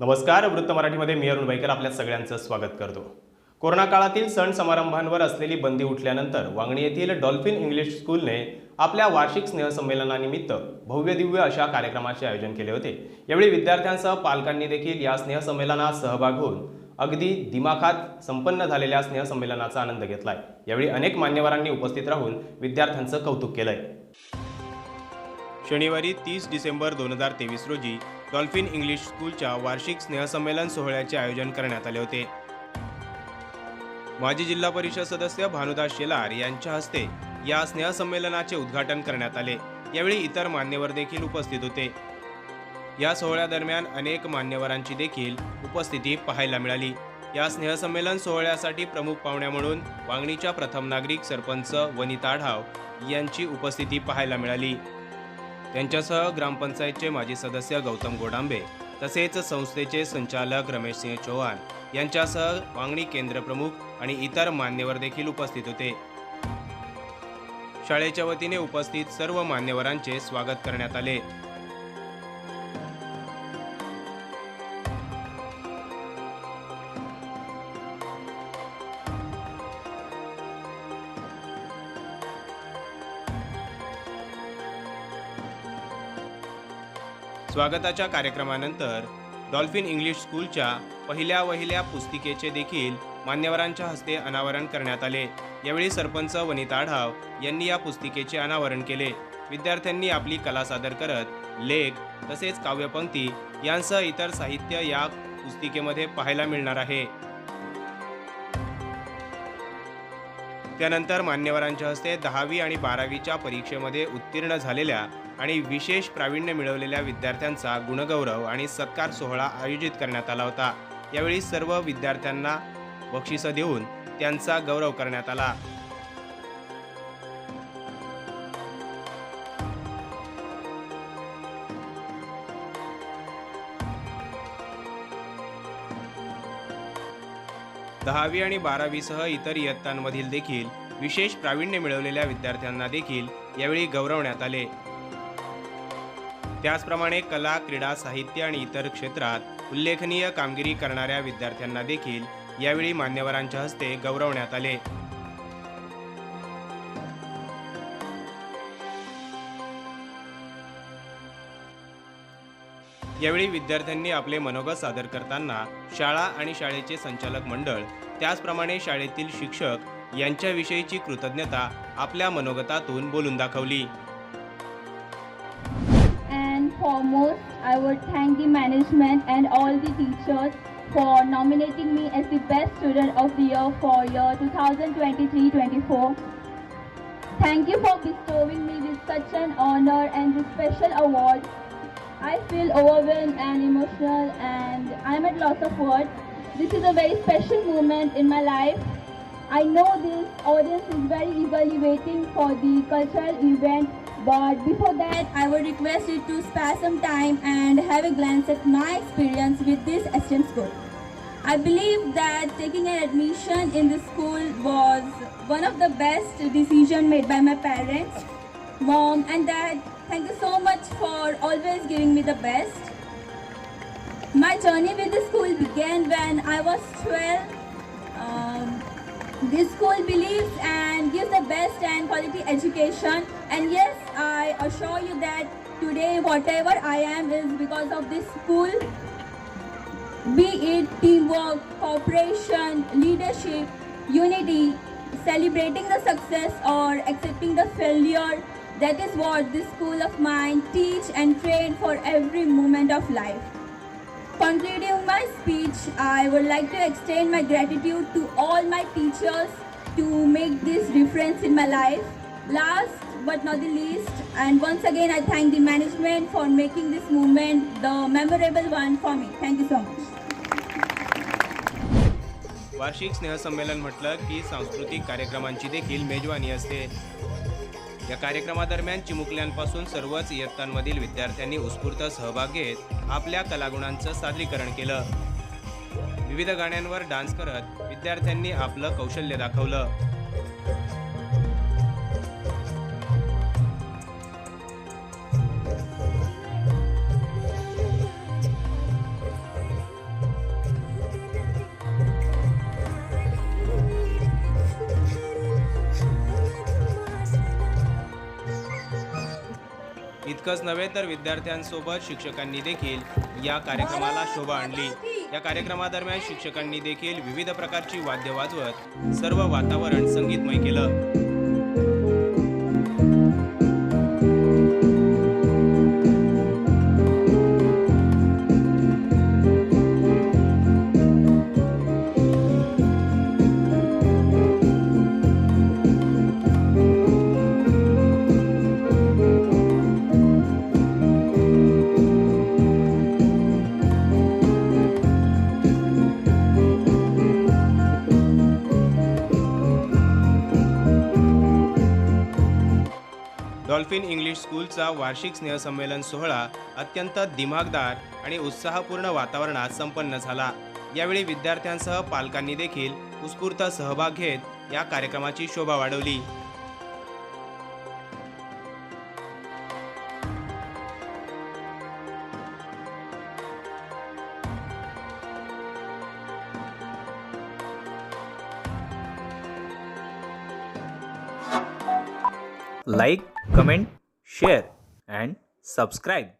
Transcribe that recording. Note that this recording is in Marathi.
नमस्कार वृत्त मराठीमध्ये मी अरुण बैकर आपल्या सगळ्यांचं स्वागत करतो. कोरोना काळातील सण समारंभांवर असलेली बंदी उठल्यानंतर वांगणी येथील डॉल्फिन इंग्लिश स्कूलने आपल्या वार्षिक स्नेहसंमेलनानिमित्त भव्य दिव्य अशा कार्यक्रमाचे आयोजन केले होते. यावेळी विद्यार्थ्यांसह पालकांनी देखील या स्नेहसंमेलनात सहभाग होऊन अगदी दिमाखात संपन्न झालेल्या स्नेहसंमेलनाचा आनंद घेतलाय. यावेळी अनेक मान्यवरांनी उपस्थित राहून विद्यार्थ्यांचं कौतुक केलंय. शनिवारी तीस डिसेंबर दोन हजार तेवीस रोजी डॉल्फिन इंग्लिश स्कूलच्या वार्षिक स्नेहसंमेलन सोहळ्याचे आयोजन करण्यात आले होते. माजी जिल्हा परिषद सदस्य भानुदास शेलार यांच्या हस्ते या स्नेहसंमेलनाचे उद्घाटन करण्यात आले. यावेळी इतर मान्यवर देखील उपस्थित होते. या सोहळ्यादरम्यान अनेक मान्यवरांची देखील उपस्थिती पाहायला मिळाली. या स्नेहसंमेलन सोहळ्यासाठी प्रमुख पाहुण्या म्हणून वांगणीच्या प्रथम नागरिक सरपंच वनिता आढाव यांची उपस्थिती पाहायला मिळाली. त्यांच्यासह ग्रामपंचायतचे माजी सदस्य गौतम गोडांबे तसेच संस्थेचे संचालक रमेश सिंह चौहान यांच्यासह वांगणी केंद्र प्रमुख आणि इतर मान्यवर देखील उपस्थित होते. शाळेच्या वतीने उपस्थित सर्व मान्यवरांचे स्वागत करण्यात आले. स्वागताच्या कार्यक्रमानंतर डॉल्फिन इंग्लिश स्कूलच्या पहिल्या वहिल्या पुस्तिकेचे देखील मान्यवरांच्या हस्ते अनावरण करण्यात आले. यावेळी सरपंच वनिता आढाव यांनी या पुस्तिकेचे अनावरण केले. विद्यार्थ्यांनी आपली कला सादर करत लेख तसेच काव्यपंक्ती यांसह इतर साहित्य या पुस्तिकेमध्ये पाहायला मिळणार आहे. त्यानंतर मान्यवरांच्या हस्ते दहावी आणि बारावीच्या परीक्षेमध्ये उत्तीर्ण झालेल्या आणि विशेष प्रावीण्य मिळवलेल्या विद्यार्थ्यांचा गुणगौरव आणि सत्कार सोहळा आयोजित करण्यात आला होता. यावेळी सर्व विद्यार्थ्यांना बक्षिसं देऊन त्यांचा गौरव करण्यात आला. दहावी आणि बारावीसह इतर इयत्तांमधील देखील विशेष प्रावीण्य मिळवलेल्या विद्यार्थ्यांना देखील यावेळी गौरवण्यात आले. त्याचप्रमाणे कला क्रीडा साहित्य आणि इतर क्षेत्रात उल्लेखनीय कामगिरी करणाऱ्या विद्यार्थ्यांना देखील यावेळी मान्यवरांच्या हस्ते गौरवण्यात आले. यावेळी विद्यार्थ्यांनी आपले मनोगत सादर करताना शाळा आणि शाळेचे संचालक मंडळ त्याचप्रमाणे शाळेतील शिक्षक यांच्याविषयीची कृतज्ञता आपल्या मनोगतातून बोलून दाखवली And foremost, I would thank the management and all the teachers for nominating me as the best student of the year for year 2023-24. Thank you for bestowing me with such an honor and this special award. I feel overwhelmed and emotional and I'm at loss of words. This is a very special moment in my life. I know this audience is very eagerly waiting for the cultural event, but before that, I would request you to spare some time and have a glance at my experience with this Asian school. I believe that taking an admission in this school was one of the best decision made by my parents, mom, and dad. Thank you so much for always giving me the best. My journey with the school began when I was 12. Um, this school believes and gives the best and quality education. And yes, I assure you that today, whatever I am is because of this school. Be it teamwork, cooperation, leadership, unity, celebrating the success or accepting the failure. That is what this school of mine teach and train for every moment of life. Concluding my speech, I would like to extend my gratitude to all my teachers to make this difference in my life. Last but not the least, And once again, I thank the management for making this movement the memorable one for me. Thank you so much. वार्षिक स्नेहसंमेलन म्हटलं की सांस्कृतिक कार्यक्रमांची देखील मेजवानी असते या कार्यक्रमादरम्यान चिमुकल्यांपासून सर्वच इयत्तांमधील विद्यार्थ्यांनी उत्स्फूर्त सहभाग घेत आपल्या कलागुणांचं सादरीकरण केलं. विविध गाण्यांवर डान्स करत विद्यार्थ्यांनी आपलं कौशल्य दाखवलं. इतकंच नव्हे तर विद्यार्थ्यांसोबत शिक्षकांनी देखील या कार्यक्रमाला शोभा आणली. या कार्यक्रमादरम्यान शिक्षकांनी देखील विविध प्रकारची वाद्य वाजवत सर्व वातावरण संगीतमय केलं. डॉल्फिन इंग्लिश स्कूलचा वार्षिक स्नेहसंमेलन सोहळा अत्यंत दिमागदार आणि उत्साहपूर्ण वातावरणात संपन्न झाला. यावेळी विद्यार्थ्यांसह पालकांनी देखील उत्स्फूर्त सहभाग घेत या कार्यक्रमाची शोभा वाढवली. Like comment share and subscribe